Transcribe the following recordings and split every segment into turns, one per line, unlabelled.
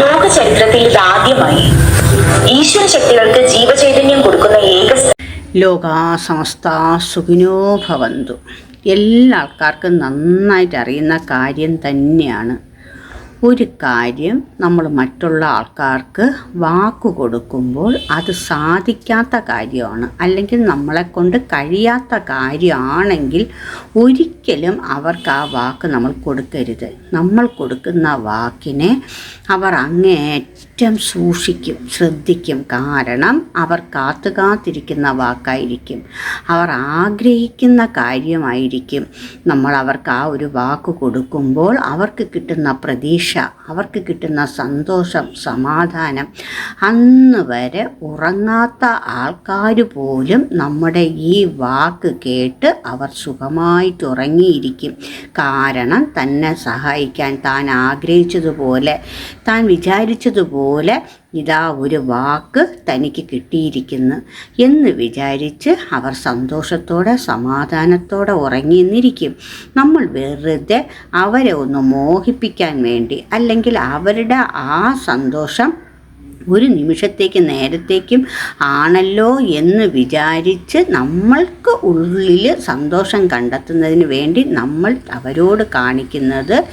ലോക ചരിത്രത്തിൽ ഇതാദ്യമായി ഈശ്വര ശക്തികൾക്ക് ജീവചൈതന്യം കൊടുക്കുന്ന ഏക
ലോകാ സമസ്ത സുഖിനോ ഭവന്തു. എല്ലാ ആൾക്കാർക്കും നന്നായിട്ട് അറിയുന്ന കാര്യം തന്നെയാണ് ഒരു കാര്യം നമ്മൾ മറ്റുള്ള ആൾക്കാർക്ക് വാക്ക് കൊടുക്കുമ്പോൾ അത് സാധിക്കാത്ത കാര്യമാണ്. അല്ലെങ്കിൽ നമ്മളെ കൊണ്ട് കഴിയാത്ത കാര്യമാണെങ്കിൽ ഒരിക്കലും അവർക്ക് ആ വാക്ക് നമ്മൾ കൊടുക്കരുത്. നമ്മൾ കൊടുക്കുന്ന വാക്കിനെ അവർ അങ്ങേയറ്റം സൂക്ഷിക്കും ശ്രദ്ധിക്കും. കാരണം അവർ കാത്തു കാത്തിരിക്കുന്ന വാക്കായിരിക്കും. അവർ ആഗ്രഹിക്കുന്ന കാര്യമായിരിക്കും. നമ്മൾ അവർക്ക് ആ ഒരു വാക്ക് കൊടുക്കുമ്പോൾ അവർക്ക് കിട്ടുന്ന പ്രതീക്ഷ അവർക്ക് കിട്ടുന്ന സന്തോഷം സമാധാനം. അന്ന് വരെ ഉറങ്ങാത്ത ആൾക്കാർ പോലും നമ്മുടെ ഈ വാക്ക് കേട്ട് അവർ സുഖമായിട്ട് ഉറങ്ങിയിരിക്കും കാരണം തന്നെ സഹായിക്കാൻ താൻ ആഗ്രഹിച്ചതുപോലെ താൻ വിചാരിച്ചതുപോലെ ഇതാ ഒരു വാക്ക് തനിക്ക് കിട്ടിയിരിക്കുന്നു എന്ന് വിചാരിച്ച് അവർ സന്തോഷത്തോടെ സമാധാനത്തോടെ ഉറങ്ങിയെന്നിരിക്കും നമ്മൾ വെറുതെ അവരെ ഒന്ന് മോഹിപ്പിക്കാൻ വേണ്ടി അല്ലെങ്കിൽ അവരുടെ ആ സന്തോഷം ഒരു നിമിഷത്തേക്ക് നേരത്തേക്കും ആണല്ലോ എന്ന് വിചാരിച്ച് നമ്മൾക്ക് ഉള്ളിൽ സന്തോഷം കണ്ടെത്തുന്നതിന് വേണ്ടി നമ്മൾ അവരോട് കാണിക്കുന്നത്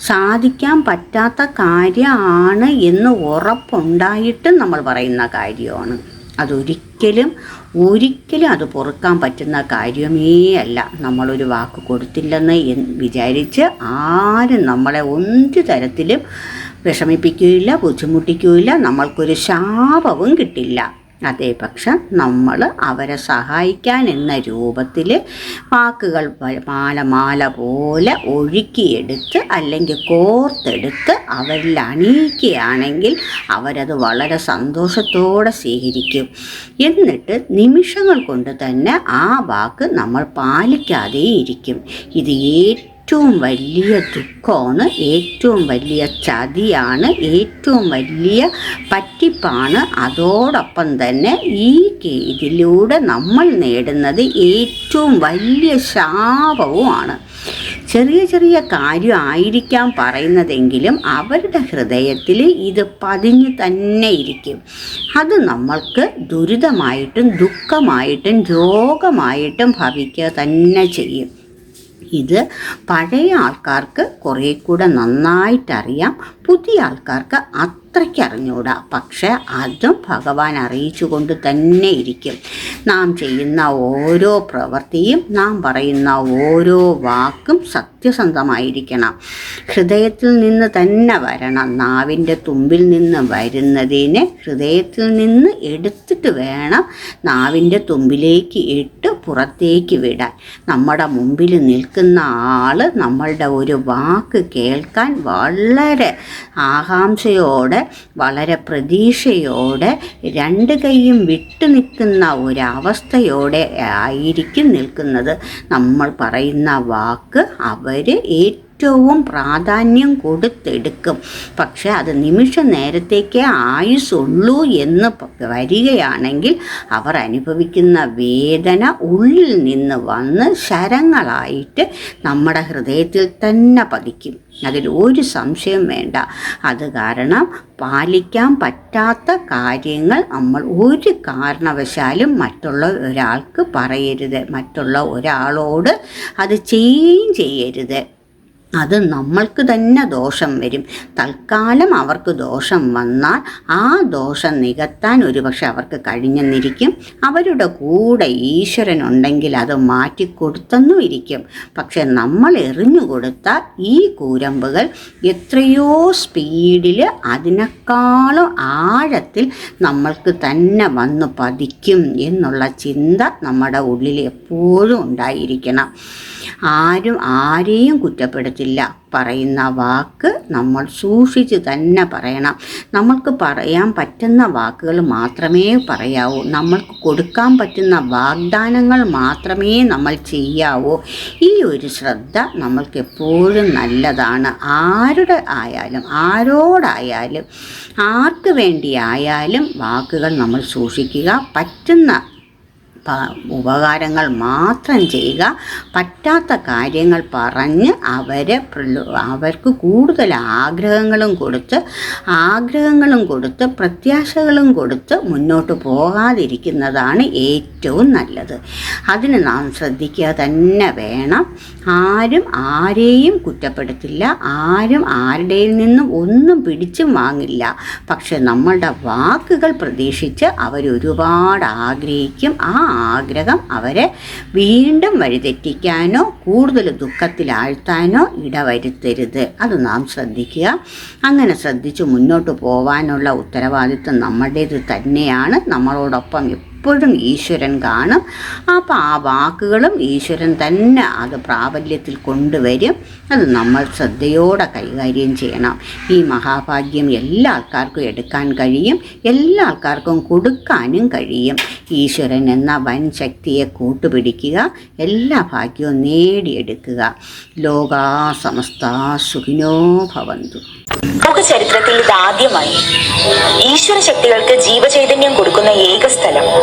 സാധിക്കാൻ പറ്റാത്ത കാര്യമാണ് എന്ന് ഉറപ്പുണ്ടായിട്ട് നമ്മൾ പറയുന്ന കാര്യമാണ്. അതൊരിക്കലും ഒരിക്കലും അത് പൊറുക്കാൻ പറ്റുന്ന കാര്യമേ അല്ല. നമ്മളൊരു വാക്ക് കൊടുത്തില്ലെന്ന് വിചാരിച്ച് ആരും നമ്മളെ ഒരു തരത്തിലും വിഷമിപ്പിക്കുകയില്ല ബുദ്ധിമുട്ടിക്കുകയില്ല നമ്മൾക്കൊരു ശാപവും കിട്ടില്ല. അതേ പക്ഷം നമ്മൾ അവരെ സഹായിക്കാൻ എന്ന രൂപത്തിൽ വാക്കുകൾ മാല മാല പോലെ ഒഴുക്കിയെടുത്ത് അല്ലെങ്കിൽ കോർത്തെടുത്ത് അവരിൽ അണിയിക്കുകയാണെങ്കിൽ അവരത് വളരെ സന്തോഷത്തോടെ സ്വീകരിക്കും. എന്നിട്ട് നിമിഷങ്ങൾ കൊണ്ട് തന്നെ ആ വാക്ക് നമ്മൾ പാലിക്കാതെ ഇരിക്കും ഇത് ഏറ്റവും വലിയ ദുഃഖമാണ് ഏറ്റവും വലിയ ചതിയാണ് ഏറ്റവും വലിയ പറ്റിപ്പാണ്. അതോടൊപ്പം തന്നെ ഈ ഇതിലൂടെ നമ്മൾ നേടുന്നത് ഏറ്റവും വലിയ ശാപവുമാണ്. ചെറിയ ചെറിയ കാര്യമായിരിക്കാം പറയുന്നതെങ്കിലും അവരുടെ ഹൃദയത്തിൽ ഇത് പതിഞ്ഞു തന്നെ ഇരിക്കും. അത് നമ്മൾക്ക് ദുരിതമായിട്ടും ദുഃഖമായിട്ടും രോഗമായിട്ടും ഭവിക്കുക തന്നെ ചെയ്യും. ഇത് പഴയ ആൾക്കാർക്ക് കുറേ കൂടെ നന്നായിട്ടറിയാം. പുതിയ ആൾക്കാർക്ക് അത്രയ്ക്ക് അറിഞ്ഞുകൂടാ പക്ഷേ അതും ഭഗവാൻ അറിയിച്ചു കൊണ്ട് തന്നെ ഇരിക്കും. നാം ചെയ്യുന്ന ഓരോ പ്രവൃത്തിയും നാം പറയുന്ന ഓരോ വാക്കും സത്യസന്ധമായിരിക്കണം. ഹൃദയത്തിൽ നിന്ന് തന്നെ വരണം. നാവിന്റെ തുമ്പിൽ നിന്ന് വരുന്നതിനെ ഹൃദയത്തിൽ നിന്ന് എടുത്തിട്ട് വേണം നാവിന്റെ തുമ്പിലേക്ക് ഇട്ട് പുറത്തേക്ക് വിടാൻ. നമ്മുടെ മുമ്പിൽ നിൽക്കുന്ന ആൾ നമ്മളുടെ ഒരു വാക്ക് കേൾക്കാൻ വളരെ ആകാംക്ഷയോടെ വളരെ പ്രതീക്ഷയോടെ രണ്ട് കൈയും വിട്ടു നിൽക്കുന്ന ഒരവസ്ഥയോടെ ആയിരിക്കും നിൽക്കുന്നത്. നമ്മൾ പറയുന്ന വാക്ക് അവർ ഏറ്റവും പ്രാധാന്യം കൊടുത്തെടുക്കും. പക്ഷെ അത് നിമിഷ നേരത്തേക്കേ ആയുസുള്ളൂ എന്ന് വരികയാണെങ്കിൽ അവർ അനുഭവിക്കുന്ന വേദന ഉള്ളിൽ നിന്ന് വന്ന് ശരങ്ങളായിട്ട് നമ്മുടെ ഹൃദയത്തിൽ തന്നെ പതിക്കും. അതിൽ ഒരു സംശയം വേണ്ട. അത് കാരണം പാലിക്കാൻ പറ്റാത്ത കാര്യങ്ങൾ നമ്മൾ ഒരു കാരണവശാലും മറ്റുള്ള ഒരാൾക്ക് പറയരുത്. മറ്റുള്ള ഒരാളോട് അത് ചെയ്യുകയും ചെയ്യരുത്. അത് നമ്മൾക്ക് തന്നെ ദോഷം വരും. തൽക്കാലം അവർക്ക് ദോഷം വന്നാൽ ആ ദോഷം നികത്താൻ ഒരുപക്ഷെ അവർക്ക് കഴിഞ്ഞെന്നിരിക്കും. അവരുടെ കൂടെ ഈശ്വരൻ ഉണ്ടെങ്കിൽ അത് മാറ്റിക്കൊടുത്തെന്നും ഇരിക്കും. പക്ഷെ നമ്മൾ എറിഞ്ഞു കൊടുത്ത ഈ കൂരമ്പുകൾ എത്രയോ സ്പീഡിൽ അതിനേക്കാളും ആഴത്തിൽ നമ്മൾക്ക് തന്നെ വന്ന് പതിക്കും എന്നുള്ള ചിന്ത നമ്മുടെ ഉള്ളിൽ എപ്പോഴും ഉണ്ടായിരിക്കണം. ആരും ആരെയും കുറ്റപ്പെടുത്തില്ല. പറയുന്ന വാക്ക് നമ്മൾ സൂക്ഷിച്ച് തന്നെ പറയണം. നമ്മൾക്ക് പറയാൻ പറ്റുന്ന വാക്കുകൾ മാത്രമേ പറയാവൂ. നമ്മൾക്ക് കൊടുക്കാൻ പറ്റുന്ന വാഗ്ദാനങ്ങൾ മാത്രമേ നമ്മൾ ചെയ്യാവൂ. ഈ ഒരു ശ്രദ്ധ നമ്മൾക്ക് എപ്പോഴും നല്ലതാണ്. ആരുടെ ആയാലും ആരോടായാലും ആർക്ക് വേണ്ടിയായാലും വാക്കുകൾ നമ്മൾ സൂക്ഷിക്കുക. പറ്റുന്ന ഉപകാരങ്ങൾ മാത്രം ചെയ്യുക പറ്റാത്ത കാര്യങ്ങൾ പറഞ്ഞ് അവരെ അവർക്ക് കൂടുതൽ ആഗ്രഹങ്ങളും കൊടുത്ത് ആഗ്രഹങ്ങളും കൊടുത്ത് പ്രത്യാശകളും കൊടുത്ത് മുന്നോട്ട് പോകാതിരിക്കുന്നതാണ് ഏറ്റവും നല്ലത്. അതിന് നാം ശ്രദ്ധിക്കുക തന്നെ വേണം. ആരും ആരെയും കുറ്റപ്പെടുത്തില്ല. ആരും ആരുടെയിൽ നിന്നും ഒന്നും പിടിച്ചും വാങ്ങില്ല. പക്ഷെ നമ്മളുടെ വാക്കുകൾ പ്രതീക്ഷിച്ച് അവരൊരുപാട് ആഗ്രഹിക്കും. ആ ആഗ്രഹം അവരെ വീണ്ടും വഴിതെറ്റിക്കാനോ കൂടുതൽ ദുഃഖത്തിലാഴ്ത്താനോ ഇടവരുത്തരുത്. അത് നാം ശ്രദ്ധിക്കുക. അങ്ങനെ ശ്രദ്ധിച്ച് മുന്നോട്ട് പോവാനുള്ള ഉത്തരവാദിത്വം നമ്മുടേത് തന്നെയാണ്. നമ്മളോടൊപ്പം എപ്പോഴും ഈശ്വരൻ കാണും. അപ്പോൾ ആ വാക്കുകളും ഈശ്വരൻ തന്നെ അത് പ്രാബല്യത്തിൽ കൊണ്ടുവരും. അത് നമ്മൾ ശ്രദ്ധയോടെ കൈകാര്യം ചെയ്യണം. ഈ മഹാഭാഗ്യം എല്ലാ ആൾക്കാർക്കും എടുക്കാൻ കഴിയും. എല്ലാ ആൾക്കാർക്കും കൊടുക്കാനും കഴിയും. ഈശ്വരൻ എന്ന വൻ ശക്തിയെ കൂട്ടുപിടിക്കുക എല്ലാ ഭാഗ്യവും നേടിയെടുക്കുക. ലോകാ സമസ്ത സുഖിനോ ഭവന്തു.
ലോക ചരിത്രത്തിൽ ഇതാദ്യമായി ഈശ്വര ശക്തികൾക്ക് ജീവചൈതന്യം കൊടുക്കുന്ന ഏക സ്ഥലം